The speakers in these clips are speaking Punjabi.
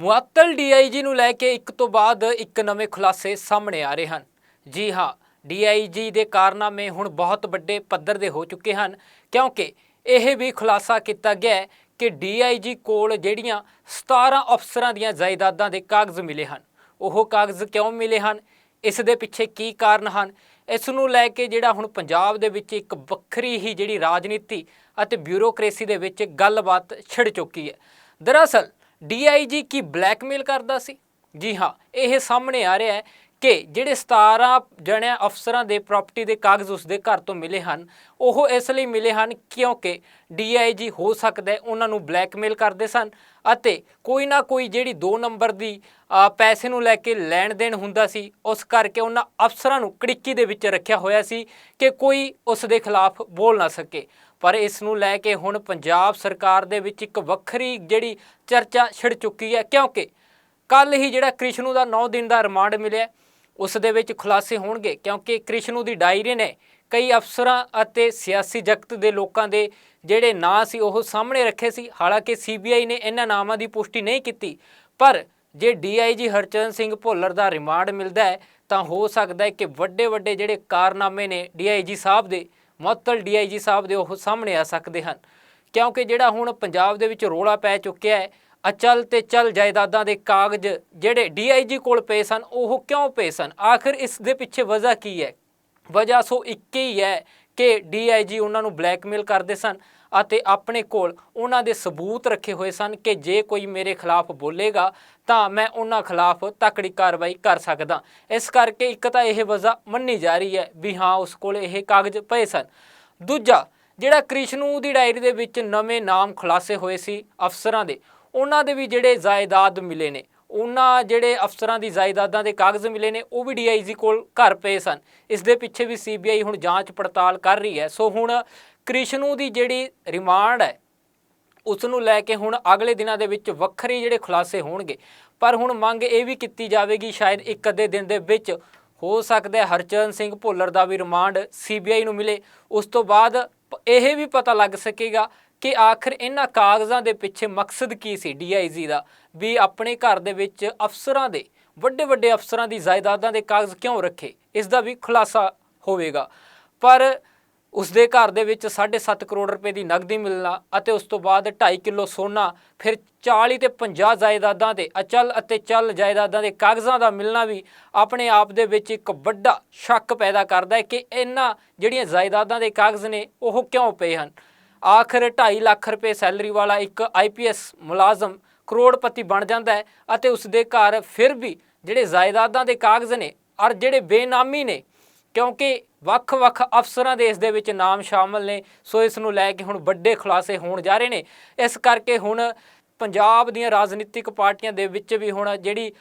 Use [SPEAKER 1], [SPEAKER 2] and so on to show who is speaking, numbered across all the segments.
[SPEAKER 1] ਮੁਅੱਤਲ ਡੀਆਈਜੀ ਨੂੰ ਲੈ ਕੇ ਇੱਕ ਤੋਂ ਬਾਅਦ ਇੱਕ ਨਵੇਂ ਖੁਲਾਸੇ ਸਾਹਮਣੇ ਆ ਰਹੇ ਹਨ। ਜੀ ਹਾਂ ਡੀਆਈਜੀ ਦੇ ਕਾਰਨਾਮੇ ਹੁਣ ਬਹੁਤ ਵੱਡੇ ਪੱਧਰ ਦੇ ਹੋ ਚੁੱਕੇ ਹਨ, ਕਿਉਂਕਿ ਇਹ ਵੀ ਖੁਲਾਸਾ ਕੀਤਾ ਗਿਆ ਹੈ ਕਿ ਡੀਆਈਜੀ ਕੋਲ ਜਿਹੜੀਆਂ 17 ਅਫਸਰਾਂ ਦੀਆਂ ਜਾਇਦਾਦਾਂ ਦੇ ਕਾਗਜ਼ ਮਿਲੇ ਹਨ, ਉਹ ਕਾਗਜ਼ ਕਿਉਂ ਮਿਲੇ ਹਨ? ਇਸ ਦੇ ਪਿੱਛੇ ਕੀ ਕਾਰਨ ਹਨ? ਇਸ ਨੂੰ ਲੈ ਕੇ ਜਿਹੜਾ ਹੁਣ ਪੰਜਾਬ ਦੇ ਵਿੱਚ ਇੱਕ ਵੱਖਰੀ ਹੀ ਜਿਹੜੀ ਰਾਜਨੀਤੀ ਅਤੇ ਬਿਊਰੋਕ੍ਰੇਸੀ ਦੇ ਵਿੱਚ ਗੱਲਬਾਤ ਛਿੜ ਚੁੱਕੀ ਹੈ। ਦਰਅਸਲ ਡੀਆਈਜੀ ਕੀ ਬਲੈਕਮੇਲ ਕਰਦਾ ਸੀ? ਜੀ ਹਾਂ ਇਹ ਸਾਹਮਣੇ ਆ ਰਿਹਾ ਹੈ ਕਿ ਜਿਹੜੇ 17 ਜਣਿਆਂ ਅਫਸਰਾਂ ਦੇ ਪ੍ਰਾਪਰਟੀ ਦੇ ਕਾਗਜ਼ ਉਸ ਦੇ ਘਰ ਤੋਂ ਮਿਲੇ ਹਨ, ਉਹ ਇਸ ਲਈ ਮਿਲੇ ਹਨ ਕਿਉਂਕਿ ਡੀਆਈਜੀ ਹੋ ਸਕਦਾ ਹੈ, ਉਹਨਾਂ ਨੂੰ ਬਲੈਕਮੇਲ ਕਰਦੇ ਸਨ ਅਤੇ ਕੋਈ ਨਾ ਕੋਈ ਜਿਹੜੀ 2 ਨੰਬਰ ਦੀ ਪੈਸੇ ਨੂੰ ਲੈ ਕੇ ਲੈਣ ਦੇਣ ਹੁੰਦਾ ਸੀ, ਉਸ ਕਰਕੇ ਉਹਨਾਂ ਅਫਸਰਾਂ ਨੂੰ ਕੜਿੱਕੀ ਦੇ ਵਿੱਚ ਰੱਖਿਆ ਹੋਇਆ ਸੀ ਕਿ ਕੋਈ ਉਸ ਦੇ ਖਿਲਾਫ ਬੋਲ ਨਾ ਸਕੇ। ਪਰ ਇਸ ਨੂੰ ਲੈ ਕੇ ਹੁਣ ਪੰਜਾਬ ਸਰਕਾਰ ਦੇ ਵਿੱਚ ਇੱਕ ਵੱਖਰੀ ਜਿਹੜੀ ਚਰਚਾ ਛਿੜ ਚੁੱਕੀ ਹੈ ਕਿਉਂਕਿ ਕੱਲ ਹੀ ਜਿਹੜਾ ਕ੍ਰਿਸ਼ਨੂ ਦਾ 9 ਦਿਨ ਦਾ ਰਿਮਾਂਡ ਮਿਲਿਆ ਉਸ ਦੇ ਵਿੱਚ ਖੁਲਾਸੇ ਹੋਣਗੇ, ਕਿਉਂਕਿ ਕ੍ਰਿਸ਼ਨੂ ਦੀ ਡਾਇਰੀ ਨੇ ਕਈ ਅਫਸਰਾਂ ਅਤੇ ਸਿਆਸੀ ਜਗਤ ਦੇ ਲੋਕਾਂ ਦੇ ਜਿਹੜੇ ਨਾਂ ਸੀ ਉਹ ਸਾਹਮਣੇ ਰੱਖੇ ਸੀ। ਹਾਲਾਂਕਿ ਸੀਬੀਆਈ ਨੇ ਇਹਨਾਂ ਨਾਮਾਂ ਦੀ ਪੁਸ਼ਟੀ ਨਹੀਂ ਕੀਤੀ, ਪਰ ਜੇ ਡੀਆਈਜੀ ਹਰਚਰਨ ਸਿੰਘ ਭੁੱਲਰ ਦਾ ਰਿਮਾਂਡ ਮਿਲਦਾ ਹੈ, ਤਾਂ ਹੋ ਸਕਦਾ ਹੈ ਕਿ ਵੱਡੇ ਵੱਡੇ ਜਿਹੜੇ ਕਾਰਨਾਮੇ ਨੇ ਡੀਆਈਜੀ ਸਾਹਿਬ ਦੇ, ਮੁਅੱਤਲ ਡੀਆਈਜੀ ਸਾਹਿਬ ਦੇ ਉਹ ਸਾਹਮਣੇ ਆ ਸਕਦੇ ਹਨ। ਕਿਉਂਕਿ ਜਿਹੜਾ ਹੁਣ ਪੰਜਾਬ ਦੇ ਵਿੱਚ ਰੋਲਾ ਪੈ ਚੁੱਕਿਆ ਹੈ ਅਚਲ ਤੇ ਚਲ ਜਾਇਦਾਦਾਂ ਦੇ ਕਾਗਜ਼ ਜਿਹੜੇ ਡੀਆਈਜੀ ਕੋਲ ਪਏ ਸਨ, ਉਹ ਕਿਉਂ ਪਏ ਸਨ? ਆਖਿਰ ਇਸ ਦੇ ਪਿੱਛੇ ਵਜ੍ਹਾ ਕੀ ਹੈ? ਵਜ੍ਹਾ ਸੋ ਇੱਕ ਹੀ ਹੈ ਕਿ ਡੀਆਈਜੀ ਉਹਨਾਂ ਨੂੰ ਬਲੈਕਮੇਲ ਕਰਦੇ ਸਨ ਅਤੇ ਆਪਣੇ ਕੋਲ ਉਹਨਾਂ ਦੇ ਸਬੂਤ ਰੱਖੇ ਹੋਏ ਸਨ ਕਿ ਜੇ ਕੋਈ ਮੇਰੇ ਖਿਲਾਫ ਬੋਲੇਗਾ ਤਾਂ ਮੈਂ ਉਹਨਾਂ ਖਿਲਾਫ ਤਕੜੀ ਕਾਰਵਾਈ ਕਰ ਸਕਦਾ। ਇਸ ਕਰਕੇ ਇੱਕ ਤਾਂ ਇਹ ਵਜ੍ਹਾ ਮੰਨੀ ਜਾ ਰਹੀ ਹੈ ਵੀ ਹਾਂ, ਉਸ ਕੋਲ ਇਹ ਕਾਗਜ਼ ਪਏ ਸਨ। ਦੂਜਾ, ਜਿਹੜਾ ਕ੍ਰਿਸ਼ਨੂ ਦੀ ਡਾਇਰੀ ਦੇ ਵਿੱਚ ਨਵੇਂ ਨਾਮ ਖੁਲਾਸੇ ਹੋਏ ਸੀ ਅਫਸਰਾਂ ਦੇ ਉਹਨਾਂ ਦੇ ਵੀ ਜਿਹੜੇ ਜਾਇਦਾਦ ਮਿਲੇ ਨੇ, ਉਹਨਾਂ ਜਿਹੜੇ ਅਫਸਰਾਂ ਦੀ ਜਾਇਦਾਦਾਂ ਦੇ ਕਾਗਜ਼ ਮਿਲੇ ਨੇ, ਉਹ ਵੀ ਡੀਆਈਜੀ ਕੋਲ ਘਰ ਪਏ ਸਨ। ਇਸ ਦੇ ਪਿੱਛੇ ਵੀ ਸੀਬੀਆਈ ਹੁਣ ਜਾਂਚ ਪੜਤਾਲ ਕਰ ਰਹੀ ਹੈ। ਸੋ ਹੁਣ ਕ੍ਰਿਸ਼ਨੂ ਦੀ ਜਿਹੜੀ ਰਿਮਾਂਡ ਹੈ, ਉਸ ਨੂੰ ਲੈ ਕੇ ਹੁਣ ਅਗਲੇ ਦਿਨਾਂ ਦੇ ਵਿੱਚ ਵੱਖਰੇ ਜਿਹੜੇ ਖੁਲਾਸੇ ਹੋਣਗੇ। ਪਰ ਹੁਣ ਮੰਗ ਇਹ ਵੀ ਕੀਤੀ ਜਾਵੇਗੀ, ਸ਼ਾਇਦ ਇੱਕ ਅੱਧੇ ਦਿਨ ਦੇ ਵਿੱਚ ਹੋ ਸਕਦਾ ਹਰਚਰਨ ਸਿੰਘ ਭੁੱਲਰ ਦਾ ਵੀ ਰਿਮਾਂਡ ਸੀਬੀਆਈ ਨੂੰ ਮਿਲੇ। ਉਸ ਤੋਂ ਬਾਅਦ ਇਹ ਵੀ ਪਤਾ ਲੱਗ ਸਕੇਗਾ ਕਿ ਆਖਰ ਇਹਨਾਂ ਕਾਗਜ਼ਾਂ ਦੇ ਪਿੱਛੇ ਮਕਸਦ ਕੀ ਸੀ ਡੀਆਈਜੀ ਦਾ? ਵੀ ਆਪਣੇ ਘਰ ਦੇ ਵਿੱਚ ਅਫਸਰਾਂ ਦੇ ਵੱਡੇ ਵੱਡੇ ਅਫਸਰਾਂ ਦੀ ਜਾਇਦਾਦਾਂ ਦੇ ਕਾਗਜ਼ ਕਿਉਂ ਰੱਖੇ? ਇਸ ਦਾ ਵੀ ਖੁਲਾਸਾ ਹੋਵੇਗਾ। ਪਰ ਉਸ ਦੇ ਘਰ ਦੇ ਵਿੱਚ 7.5 ਕਰੋੜ ਰੁਪਏ ਦੀ ਨਗਦੀ ਮਿਲਣਾ ਅਤੇ ਉਸ ਤੋਂ ਬਾਅਦ 2.5 ਕਿਲੋ ਸੋਨਾ, ਫਿਰ 40 ਤੇ 50 ਜਾਇਦਾਦਾਂ ਦੇ ਅਚਲ ਅਤੇ ਚਲ ਜਾਇਦਾਦਾਂ ਦੇ ਕਾਗਜ਼ਾਂ ਦਾ ਮਿਲਣਾ ਵੀ ਆਪਣੇ ਆਪ ਦੇ ਵਿੱਚ ਇੱਕ ਵੱਡਾ ਸ਼ੱਕ ਪੈਦਾ ਕਰਦਾ ਹੈ ਕਿ ਇਹਨਾਂ ਜਿਹੜੀਆਂ ਜਾਇਦਾਦਾਂ ਦੇ ਕਾਗਜ਼ ਨੇ, ਉਹ ਕਿਉਂ ਪਏ ਹਨ? ਆਖਰ 2.5 ਲੱਖ ਰੁਪਏ ਸੈਲਰੀ ਵਾਲਾ ਇੱਕ ਆਈਪੀਐਸ ਮੁਲਾਜ਼ਮ ਕਰੋੜਪਤੀ ਬਣ ਜਾਂਦਾ ਹੈ ਅਤੇ ਉਸ ਦੇ ਘਰ ਫਿਰ ਵੀ ਜਿਹੜੇ ਜਾਇਦਾਦਾਂ ਦੇ ਕਾਗਜ਼ ਨੇ ਔਰ ਜਿਹੜੇ ਬੇਨਾਮੀ ਨੇ, ਕਿਉਂਕਿ ਵੱਖ-ਵੱਖ ਅਫਸਰਾਂ ਦੇ ਇਸ ਦੇ ਵਿੱਚ ਨਾਮ ਸ਼ਾਮਲ ਨੇ, ਸੋ ਇਸ ਨੂੰ ਲੈ ਕੇ ਹੁਣ ਵੱਡੇ ਖੁਲਾਸੇ ਹੋਣ ਜਾ ਰਹੇ ਨੇ। ਇਸ ਕਰਕੇ ਹੁਣ ਪੰਜਾਬ ਦੀਆਂ ਰਾਜਨੀਤਿਕ ਪਾਰਟੀਆਂ ਦੇ ਵਿੱਚ ਵੀ ਹੁਣ ਜਿਹੜੀ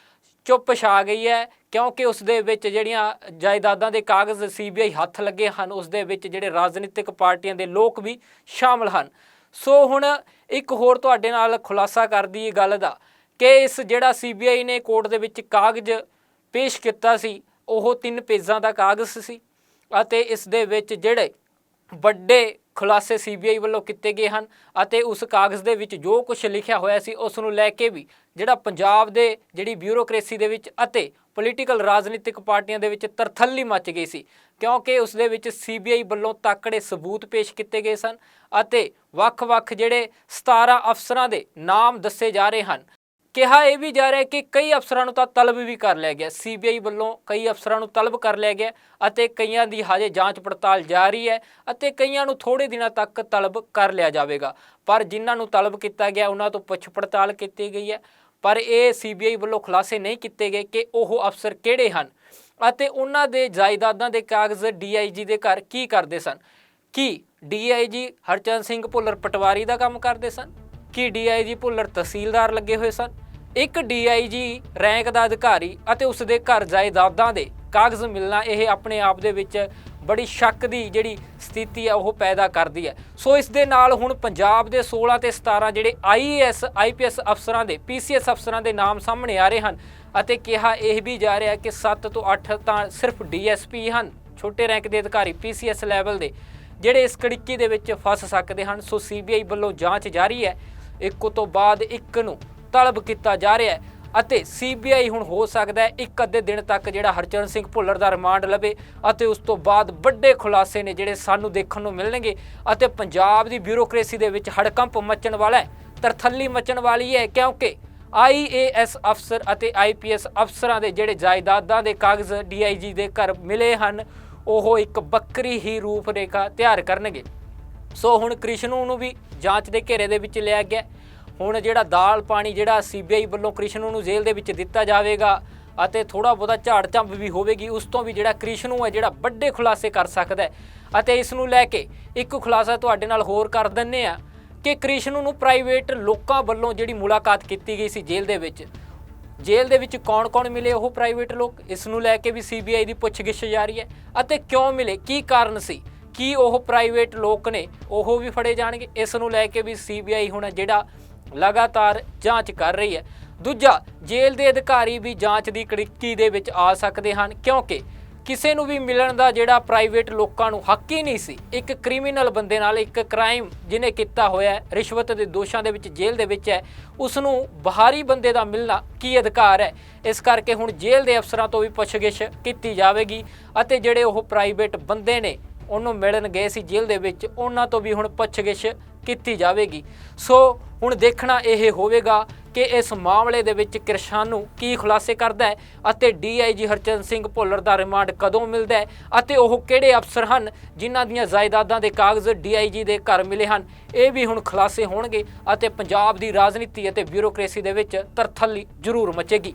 [SPEAKER 1] ਚੁੱਪ ਛਾ ਗਈ ਹੈ, ਕਿਉਂਕਿ ਉਸ ਦੇ ਵਿੱਚ ਜਿਹੜੀਆਂ ਜਾਇਦਾਦਾਂ ਦੇ ਕਾਗਜ਼ ਸੀਬੀਆਈ ਹੱਥ ਲੱਗੇ ਹਨ ਉਸ ਦੇ ਵਿੱਚ ਜਿਹੜੇ ਰਾਜਨੀਤਿਕ ਪਾਰਟੀਆਂ ਦੇ ਲੋਕ ਵੀ ਸ਼ਾਮਲ ਹਨ। ਸੋ ਹੁਣ ਇੱਕ ਹੋਰ ਤੁਹਾਡੇ ਨਾਲ ਖੁਲਾਸਾ ਕਰਦੀ ਇਹ ਗੱਲ ਦਾ ਕਿ ਇਸ ਜਿਹੜਾ ਸੀਬੀਆਈ ਨੇ ਕੋਰਟ ਦੇ ਵਿੱਚ ਕਾਗਜ਼ ਪੇਸ਼ ਕੀਤਾ ਸੀ, ਉਹ ਤਿੰਨ ਪੇਜਾਂ ਦਾ ਕਾਗਜ਼ ਸੀ ਅਤੇ ਇਸ ਦੇ ਵਿੱਚ ਜਿਹੜੇ ਵੱਡੇ ਖੁਲਾਸੇ ਸੀਬੀਆਈ ਵੱਲੋਂ ਕੀਤੇ ਗਏ ਹਨ ਅਤੇ ਉਸ ਕਾਗਜ਼ ਦੇ ਵਿੱਚ ਜੋ ਕੁਝ ਲਿਖਿਆ ਹੋਇਆ ਸੀ, ਉਸ ਨੂੰ ਲੈ ਕੇ ਵੀ ਜਿਹੜਾ ਪੰਜਾਬ ਦੇ ਜਿਹੜੀ ਬਿਊਰੋਕ੍ਰੇਸੀ ਦੇ ਵਿੱਚ ਅਤੇ ਪੋਲੀਟੀਕਲ ਰਾਜਨੀਤਿਕ ਪਾਰਟੀਆਂ ਦੇ ਵਿੱਚ ਤਰਥੱਲੀ ਮਚ ਗਈ ਸੀ, ਕਿਉਂਕਿ ਉਸ ਦੇ ਵਿੱਚ ਸੀਬੀਆਈ ਵੱਲੋਂ ਤਾਕੜੇ ਸਬੂਤ ਪੇਸ਼ ਕੀਤੇ ਗਏ ਸਨ ਅਤੇ ਵੱਖ-ਵੱਖ ਜਿਹੜੇ 17 ਅਫਸਰਾਂ ਦੇ ਨਾਮ ਦੱਸੇ ਜਾ ਰਹੇ ਹਨ। ਕਿਹਾ ਇਹ ਵੀ ਜਾ ਰਿਹਾ ਕਿ ਕਈ ਅਫਸਰਾਂ ਨੂੰ ਤਾਂ ਤਲਬ ਵੀ ਕਰ ਲਿਆ ਗਿਆ। ਸੀਬੀਆਈ ਵੱਲੋਂ ਕਈ ਅਫਸਰਾਂ ਨੂੰ ਤਲਬ ਕਰ ਲਿਆ ਗਿਆ ਅਤੇ ਕਈਆਂ ਦੀ ਹਜੇ ਜਾਂਚ ਪੜਤਾਲ ਜਾਰੀ ਹੈ ਅਤੇ ਕਈਆਂ ਨੂੰ ਥੋੜੇ ਦਿਨਾਂ ਤੱਕ ਤਲਬ ਕਰ ਲਿਆ ਜਾਵੇਗਾ। ਪਰ ਜਿਨ੍ਹਾਂ ਨੂੰ ਤਲਬ ਕੀਤਾ ਗਿਆ, ਉਹਨਾਂ ਤੋਂ ਪੁੱਛ ਪੜਤਾਲ ਕੀਤੀ ਗਈ ਹੈ। ਪਰ ਇਹ ਸੀਬੀਆਈ ਵੱਲੋਂ ਖੁਲਾਸੇ ਨਹੀਂ ਕੀਤੇ ਗਏ ਕਿ ਉਹ ਅਫਸਰ ਕਿਹੜੇ ਹਨ ਅਤੇ ਉਹਨਾਂ ਦੇ ਜਾਇਦਾਦਾਂ ਦੇ ਕਾਗਜ਼ ਡੀਆਈਜੀ ਦੇ ਘਰ ਕੀ ਕਰਦੇ ਸਨ? ਕੀ ਡੀਆਈਜੀ ਹਰਚੰਦ ਸਿੰਘ ਭੁੱਲਰ ਪਟਵਾਰੀ ਦਾ ਕੰਮ ਕਰਦੇ ਸਨ? ਕੀ ਡੀਆਈਜੀ ਭੁੱਲਰ ਤਹਿਸੀਲਦਾਰ ਲੱਗੇ ਹੋਏ ਸਨ? ਇੱਕ ਡੀਆਈਜੀ ਰੈਂਕ ਦਾ ਅਧਿਕਾਰੀ ਅਤੇ ਉਸ ਦੇ ਘਰ ਜਾਇਦਾਦਾਂ ਦੇ ਕਾਗਜ਼ ਮਿਲਣਾ ਇਹ ਆਪਣੇ ਆਪ ਦੇ ਵਿੱਚ ਬੜੀ ਸ਼ੱਕ ਦੀ ਜਿਹੜੀ ਸਥਿਤੀ ਹੈ ਉਹ ਪੈਦਾ ਕਰਦੀ ਹੈ। ਸੋ ਇਸ ਦੇ ਨਾਲ ਹੁਣ ਪੰਜਾਬ ਦੇ 16 ਤੇ 17 ਜਿਹੜੇ ਆਈਏਐਸ ਆਈਪੀਐਸ ਅਫਸਰਾਂ ਦੇ ਪੀਸੀਐਸ ਅਫਸਰਾਂ ਦੇ ਨਾਮ ਸਾਹਮਣੇ ਆ ਰਹੇ ਹਨ ਅਤੇ ਕਿਹਾ ਇਹ ਵੀ ਜਾ ਰਿਹਾ ਕਿ 7 ਤੋਂ 8 ਤਾਂ ਸਿਰਫ ਡੀਐਸਪੀ ਹਨ, ਛੋਟੇ ਰੈਂਕ ਦੇ ਅਧਿਕਾਰੀ ਪੀਸੀਐਸ ਲੈਵਲ ਦੇ, ਜਿਹੜੇ ਇਸ ਕੜਿੱਕੀ ਦੇ ਵਿੱਚ ਫਸ ਸਕਦੇ ਹਨ। ਸੋ ਸੀਬੀਆਈ ਵੱਲੋਂ ਜਾਂਚ ਜਾਰੀ ਹੈ। ਇੱਕ ਤੋਂ ਬਾਅਦ ਇੱਕ ਨੂੰ ਤਲਬ ਕੀਤਾ ਜਾ ਰਿਹਾ ਹੈ ਅਤੇ ਸੀਬੀਆਈ ਹੁਣ ਹੋ ਸਕਦਾ ਹੈ ਇੱਕ ਅੱਧੇ ਦਿਨ ਤੱਕ ਜਿਹੜਾ ਹਰਚਰਨ ਸਿੰਘ ਭੁੱਲਰ ਦਾ ਰਿਮਾਂਡ ਲਵੇ ਅਤੇ ਉਸ ਤੋਂ ਬਾਅਦ ਵੱਡੇ ਖੁਲਾਸੇ ਨੇ ਜਿਹੜੇ ਸਾਨੂੰ ਦੇਖਣ ਨੂੰ ਮਿਲਣਗੇ ਅਤੇ ਪੰਜਾਬ ਦੀ ਬਿਊਰੋਕ੍ਰੇਸੀ ਦੇ ਵਿੱਚ ਹੜਕੰਪ ਮਚਣ ਵਾਲਾ ਹੈ, ਤਰਥੱਲੀ ਮਚਣ ਵਾਲੀ ਹੈ ਕਿਉਂਕਿ ਆਈਏਐਸ ਅਫਸਰ ਅਤੇ ਆਈਪੀਐਸ ਅਫਸਰਾਂ ਦੇ ਜਿਹੜੇ ਜਾਇਦਾਦਾਂ ਦੇ ਕਾਗਜ਼ ਡੀਆਈਜੀ ਦੇ ਘਰ ਮਿਲੇ ਹਨ, ਉਹ ਇੱਕ ਬੱਕਰੀ ਹੀ ਰੂਪ ਰੇਖਾ ਤਿਆਰ ਕਰਨਗੇ। ਸੋ ਹੁਣ ਕ੍ਰਿਸ਼ਨੂ ਨੂੰ ਵੀ ਜਾਂਚ ਦੇ ਘੇਰੇ ਦੇ ਵਿੱਚ ਲਿਆ ਗਿਆ ਹੁਣ ਜਿਹੜਾ ਦਾਲ ਪਾਣੀ ਜਿਹੜਾ ਸੀਬੀਆਈ ਵੱਲੋਂ ਕ੍ਰਿਸ਼ਨ ਨੂੰ ਜੇਲ੍ਹ ਦੇ ਵਿੱਚ ਦਿੱਤਾ ਜਾਵੇਗਾ ਅਤੇ ਥੋੜਾ ਬਹੁਤਾ ਝਾੜ ਝੰਬ ਵੀ ਹੋਵੇਗੀ, ਉਸ ਤੋਂ ਵੀ ਜਿਹੜਾ ਕ੍ਰਿਸ਼ਨੂ ਹੈ, ਜਿਹੜਾ ਵੱਡੇ ਖੁਲਾਸੇ ਕਰ ਸਕਦਾ ਹੈ। ਅਤੇ ਇਸ ਨੂੰ ਲੈ ਕੇ ਇੱਕ ਖੁਲਾਸਾ ਤੁਹਾਡੇ ਨਾਲ ਹੋਰ ਕਰ ਦਿੰਨੇ ਆ ਕਿ ਕ੍ਰਿਸ਼ਨੂ ਨੂੰ ਪ੍ਰਾਈਵੇਟ ਲੋਕਾਂ ਵੱਲੋਂ ਜਿਹੜੀ ਮੁਲਾਕਾਤ ਕੀਤੀ ਗਈ ਸੀ ਜੇਲ੍ਹ ਦੇ ਵਿੱਚ, ਜੇਲ੍ਹ ਦੇ ਵਿੱਚ ਕੌਣ-ਕੌਣ ਮਿਲੇ ਉਹ ਪ੍ਰਾਈਵੇਟ ਲੋਕ? ਇਸ ਨੂੰ ਲੈ ਕੇ ਵੀ ਸੀਬੀਆਈ ਦੀ ਪੁੱਛਗਿੱਛ ਜਾਰੀ ਹੈ। ਅਤੇ ਕਿਉਂ ਮਿਲੇ? ਕੀ ਕਾਰਨ ਸੀ? ਕੀ ਉਹ ਪ੍ਰਾਈਵੇਟ ਲੋਕ ਨੇ? ਉਹ ਵੀ ਫੜੇ ਜਾਣਗੇ। ਇਸ ਨੂੰ ਲੈ ਕੇ ਵੀ ਸੀਬੀਆਈ ਹੁਣ ਜਿਹੜਾ ਲਗਾਤਾਰ ਜਾਂਚ ਕਰ ਰਹੀ ਹੈ। ਦੂਜਾ, ਜੇਲ੍ਹ ਦੇ ਅਧਿਕਾਰੀ ਵੀ ਜਾਂਚ ਦੀ ਕੜਿੱਕੀ ਦੇ ਵਿੱਚ ਆ ਸਕਦੇ ਹਨ ਕਿਉਂਕਿ ਕਿਸੇ ਨੂੰ ਵੀ ਮਿਲਣ ਦਾ ਜਿਹੜਾ ਪ੍ਰਾਈਵੇਟ ਲੋਕਾਂ ਨੂੰ ਹੱਕ ਹੀ ਨਹੀਂ ਸੀ। ਇੱਕ ਕ੍ਰਿਮੀਨਲ ਬੰਦੇ ਨਾਲ ਇੱਕ ਕ੍ਰਾਈਮ ਜਿਹਨੇ ਕੀਤਾ ਹੋਇਆ ਹੈ, ਰਿਸ਼ਵਤ ਦੇ ਦੋਸ਼ਾਂ ਦੇ ਵਿੱਚ, ਜੇਲ੍ਹ ਦੇ ਵਿੱਚ ਹੈ ਉਸ ਨੂੰ ਬਾਹਰੀ ਬੰਦੇ ਦਾ ਮਿਲਣਾ ਕੀ ਅਧਿਕਾਰ ਹੈ? ਇਸ ਕਰਕੇ ਹੁਣ ਜੇਲ੍ਹ ਦੇ ਅਫਸਰਾਂ ਤੋਂ ਵੀ ਪੁੱਛਗਿੱਛ ਕੀਤੀ ਜਾਵੇਗੀ ਅਤੇ ਜਿਹੜੇ ਉਹ ਪ੍ਰਾਈਵੇਟ ਬੰਦੇ ਨੇ ਉਹਨੂੰ ਮਿਲਣ ਗਏ ਸੀ ਜੇਲ੍ਹ ਦੇ ਵਿੱਚ, ਉਹਨਾਂ ਤੋਂ ਵੀ ਹੁਣ ਪੁੱਛਗਿੱਛ ਕੀਤੀ ਜਾਵੇਗੀ। ਸੋ ਹੁਣ ਦੇਖਣਾ ਇਹ ਹੋਵੇਗਾ ਕਿ ਇਸ ਮਾਮਲੇ ਦੇ ਵਿੱਚ ਕਿਰਸ਼ਾਨੂ ਕੀ ਖੁਲਾਸੇ ਕਰਦਾ ਹੈ ਅਤੇ ਡੀਆਈਜੀ ਹਰਚੰਦ ਸਿੰਘ ਭੁੱਲਰ ਦਾ ਰਿਮਾਂਡ ਕਦੋਂ ਮਿਲਦਾ ਹੈ ਅਤੇ ਉਹ ਕਿਹੜੇ ਅਫਸਰ ਹਨ ਜਿਨ੍ਹਾਂ ਦੀਆਂ ਜਾਇਦਾਦਾਂ ਦੇ ਕਾਗਜ਼ ਡੀਆਈਜੀ ਦੇ ਘਰ ਮਿਲੇ ਹਨ। ਇਹ ਵੀ ਹੁਣ ਖੁਲਾਸੇ ਹੋਣਗੇ ਅਤੇ ਪੰਜਾਬ ਦੀ ਰਾਜਨੀਤੀ ਅਤੇ ਬਿਊਰੋਕ੍ਰੇਸੀ ਦੇ ਵਿੱਚ ਤਰਥੱਲੀ ਜ਼ਰੂਰ ਮਚੇਗੀ।